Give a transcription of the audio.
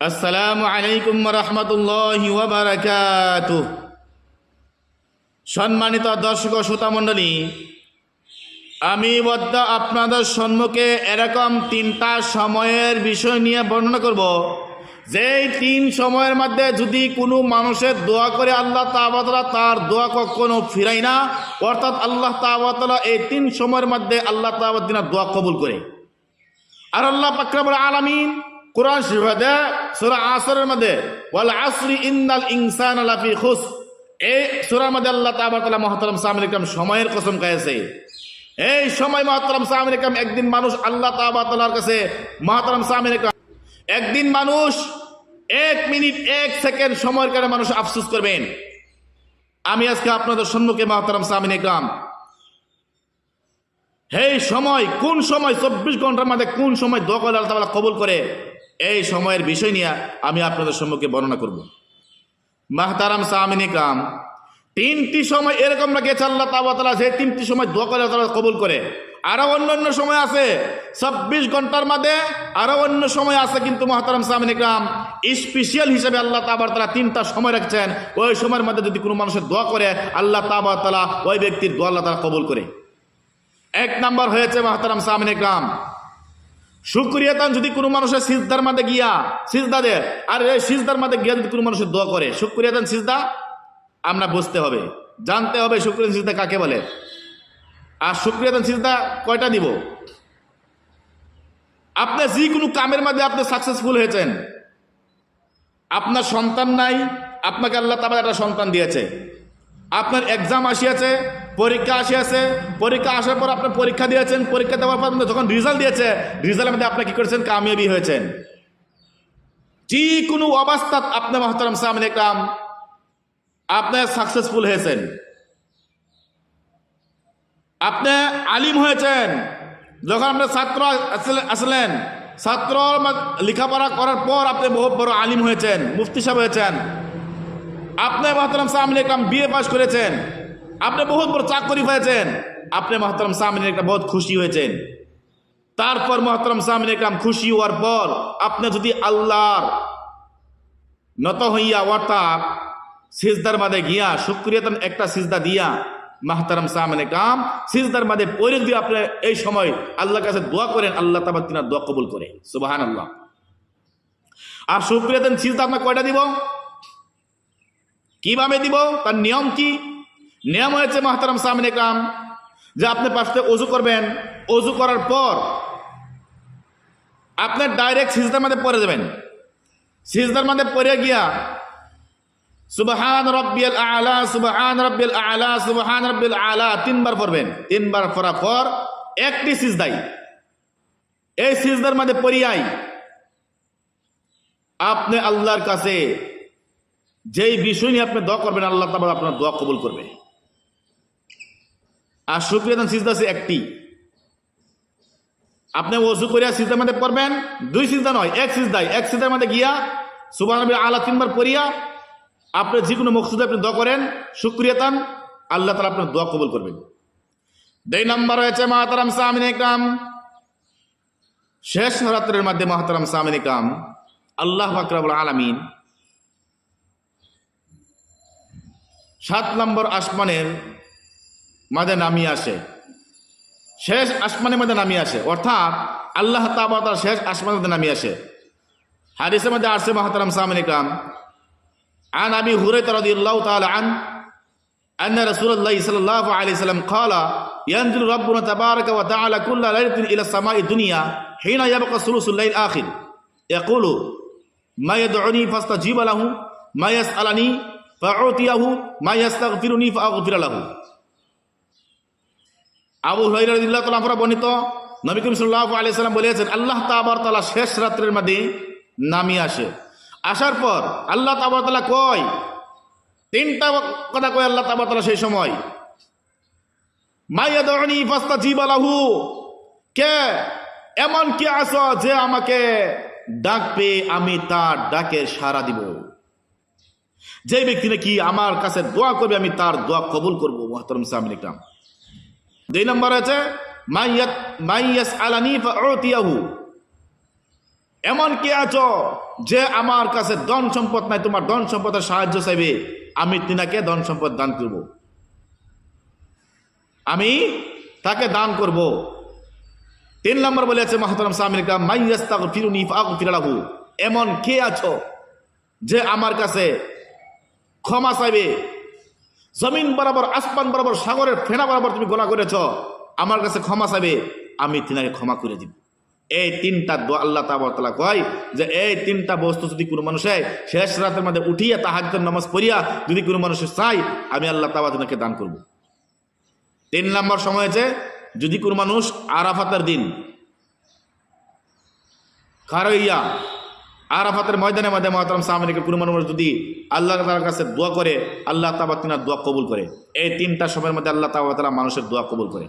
আসসালামু আলাইকুম রহমতুল্লাহ ওবরাকাত সম্মানিত দর্শক শ্রোতা মণ্ডলী, আমি বদ্ধ আপনাদের সম্মুখে এরকম তিনটা সময়ের বিষয় নিয়ে বর্ণনা করব। যেই তিন সময়ের মধ্যে যদি কোনো মানুষের দোয়া করে আল্লাহ তাবাতলা তার দোয়া কখনো ফিরাই না, অর্থাৎ আল্লাহ তাবাতলা এই তিন সময়ের মধ্যে আল্লাহ তাবাদ্দিনা দোয়া কবুল করে। আর আল্লাহ পাকরাবুল আলামিন কোরআন শিফাদে সূরা আসরের মধ্যে, ওয়াল আসরি ইন্নাল ইনসানা লাফি খুস। এই সূরার মধ্যে আল্লাহ তাআলা মুহতারাম সামিল ইকরাম, সময়ের কসম খাইছে। এই সময় মহতারাম সামিল ইকরাম, একদিন মানুষ আল্লাহ তাআলার কাছে, মহতারাম সামিল ইকরাম, একদিন মানুষ এক মিনিট, এক সেকেন্ড সময়ের কারণে মানুষ আফসোস করবেন। আমি আজকে আপনাদের সম্মুখে, মহতারাম সামিন ইকরাম, এই সময় কোন সময়, চব্বিশ ঘণ্টার মধ্যে কোন সময় করলে আল্লাহ কবুল করে? এই সময়ের বিষয় নিয়ে আমি আপনাদের সম্মুখে বর্ণনা করব। মাহতারাম সামিনী কাম তিনটি সময় এরকম রেখেছে আল্লাহ তালা যে তিনটি সময় দোয়া করে তারা কবুল করে। আরও অন্য অন্য সময় আছে চব্বিশ ঘণ্টার মধ্যে আরও অন্য সময় আছে, কিন্তু মহাতারাম সামিনী কাম স্পেশাল হিসেবে আল্লাহ তাবার তিনটা সময় রাখছেন। ওই সময়ের মধ্যে যদি কোনো মানুষের দোয়া করে, আল্লাহ তাবার তালা ওই ব্যক্তির দোয়া আল্লাহ তালা কবুল করে। এক নাম্বার হয়েছে মাহতারাম সামিন শুক্রিয়াতান যদি কোনো মানুষের সিজদার মাঝে গিয়া সিজদা দে আর এই সিজদার মাঝে গিয়া যদি কোনো মানুষের দোয়া করে, শুক্রিয়াতান সিজদা, আমরা বুঝতে হবে। জানতে হবে শুক্রিয়ান সিজদা কাকে বলে। আর শুক্রিয়াতান সিজদা কয়টা দিব? আপনি যে কোনো কামের মধ্যে আপনি সাকসেসফুল হয়েছেন। আপনার সন্তান নাই, আপনাকে আল্লাহ তাবার একটা সন্তান দিয়েছে। আপনার এক্সাম আসিয়াছে, পরীক্ষা আসিয়াছে, পরীক্ষা আসার পর আপনি পরীক্ষা দিয়েছেন, পরীক্ষা দেওয়ার পর যখন রেজাল্ট দিয়েছে রেজাল্টের মধ্যে আপনি কি করেছেন? কামিয়াবি হয়েছেন। যে কোনো অবস্থা আপনি মহতারাম সামনে কাম আপনি সাকসেসফুল হয়েছেন। আপনি আলিম হয়েছেন। যখন আপনি ছাত্র আসলে- আসলেন, ছাত্র লেখাপড়া করার পর আপনি বহুত বড় আলিম হয়েছেন, মুফতি সাহেব হয়েছেন। আপনি মহতরম সামনে ইকরাম বিয়ে পাশ করেছেন। আপনি বহুত বড় চাকরি হয়েছেন আপনি মহতরম সামনে একটা বহুত খুশি হয়েছেন। তারপর মহতরম সামনে ইকরাম খুশি হওয়ার পর আপনি যদি আল্লাহর নত হইয়া অর্থাৎ সিজদার মাঝে গিয়া শুক্রিয়াতন একটা সিজদা দিয়া মাহতারাম সামনে কাম সিজদার মাঝে পরে দিয়ে আপনি এই সময় আল্লাহর কাছে দোয়া করেন, আল্লাহ তাবার তিনার দোয়া কবুল করে। সুবাহান আল্লাহ আর শুক্রিয়াতন সিজদা আপনার কয়টা দিব? কীভাবে দিব? তার নিয়ম কি? নিয়ম হয়েছে, মাহতারাম সামনে কাম যে আপনি পাশে অজু করবেন। অজু করার পর আপনার ডাইরেক্ট সিজদার মধ্যে পরে যাবেন। সিজদার মধ্যে পড়ে গিয়া সুবহান রব্বিয়াল আলা, সুবহান রব্বিয়াল আলা, সুবহান রব্বিয়াল আলা তিনবার পড়বেন। তিনবার পড়ার পর একটি সিজদাই। এই সিজদার মধ্যে পড়িয়াই আপনি আল্লাহর কাছে যেই বিষয় নিয়ে আপনি দোয়া করবেন, আল্লাহ তাবার আপনার দোয়া কবুল করবে। আর শুক্রিয়াদান সিজদা আছে একটি। আপনি ওজু করিয়া সিজদার মধ্যে পড়বেন, দুই সিজদা নয়, এক সিজদাই এক সিজদার মধ্যে গিয়া সুবাহ আলা তিনবার পড়িয়া আপনি যে কোনো মকসুদে আপনি দোয়া করেন শুক্রিয়াতান আল্লাহ তালা আপনার দোয়া কবুল করবেন। দুই নম্বর হয়েছে, মাহাতারাম সামিন ইকরাম শেষ রাত্রের মধ্যে মাহাতারাম সামিন ইকরাম আল্লাহ ফাকরাবুল আলামিন। সাত নম্বর আসমানের মাঝে নামিয়ে আসে শেষ আসমানের মধ্যে নামিয়ে আসে অর্থাৎ আল্লাহ তাবার শেষ আসমানের মধ্যে নামিয়ে আসে হাদিসের মধ্যে আসছে মাহাতারাম সামিন ইকরাম عن ابي هريره رضي الله تعالى عنه ان رسول الله صلى الله عليه وسلم قال ينزل ربنا تبارك وتعالى كل ليله الى السماء الدنيا حين يبقى ثلث الليل الاخر يقول ما يدعوني فاستجيب له ما يسالني বলেছেন, আল্লাহ তালা শেষ রাত্রের মধ্যে নামিয়ে আসে। আসার পর আল্লাহ তাবার কয়, তিনটা কথা কয় আল্লাহ তাবার সেই সময়। কে? এমন কি আস যে আমাকে ডাকবে, আমি তার ডাকে সাড়া দিব। যে ব্যক্তি নাকি আমার কাছে দোয়া করবে, আমি তার দোয়া কবুল করব, মহতরম সামিন ইকরাম দুই নম্বর আছে মাইয়াস আলানি ফা এমন কে আছো যে আমার কাছে ধন সম্পদ নাই, তোমার ধন সম্পদের সাহায্য চাইবে, আমি তিনাকে ধন সম্পদ দান করব। আমি তাকে দান করব। তিন নম্বর বলেছে মাহতারাম সামিরিকা মাইয়াস্তাক ফিরুনি ফাক ফিরালাহু এমন কে আছো যে আমার কাছে ক্ষমা চাইবে। জমিন বরাবর, আসমান বরাবর, সাগরের ফেনা বরাবর তুমি গোনা করেছ, আমার কাছে ক্ষমা চাইবে, আমি তিনাকে ক্ষমা করে দিব। এই তিনটা আল্লাহ তালা কয় যে, এই তিনটা বস্তু যদি কোনো মানুষে শেষ রাতের মধ্যে উঠিয়া তাহাজ্জুদ নামাজ পড়িয়া যদি কোনো মানুষ চাই আমি আল্লাহ তাবা তিনাকে দান করব। তিন নম্বর সময় হয়েছে, যদি কোনো মানুষ আরাফাতের দিন খারইয়া আরাফাতের ময়দানে মধ্যে মহাতারাম সামরিকের কোনো মানুষ যদি আল্লাহ তালার কাছে দোয়া করে, আল্লাহ তাবা তিনার দোয়া কবুল করে। এই তিনটা সময়ের মধ্যে আল্লাহ তাবা তালা মানুষের দোয়া কবুল করে।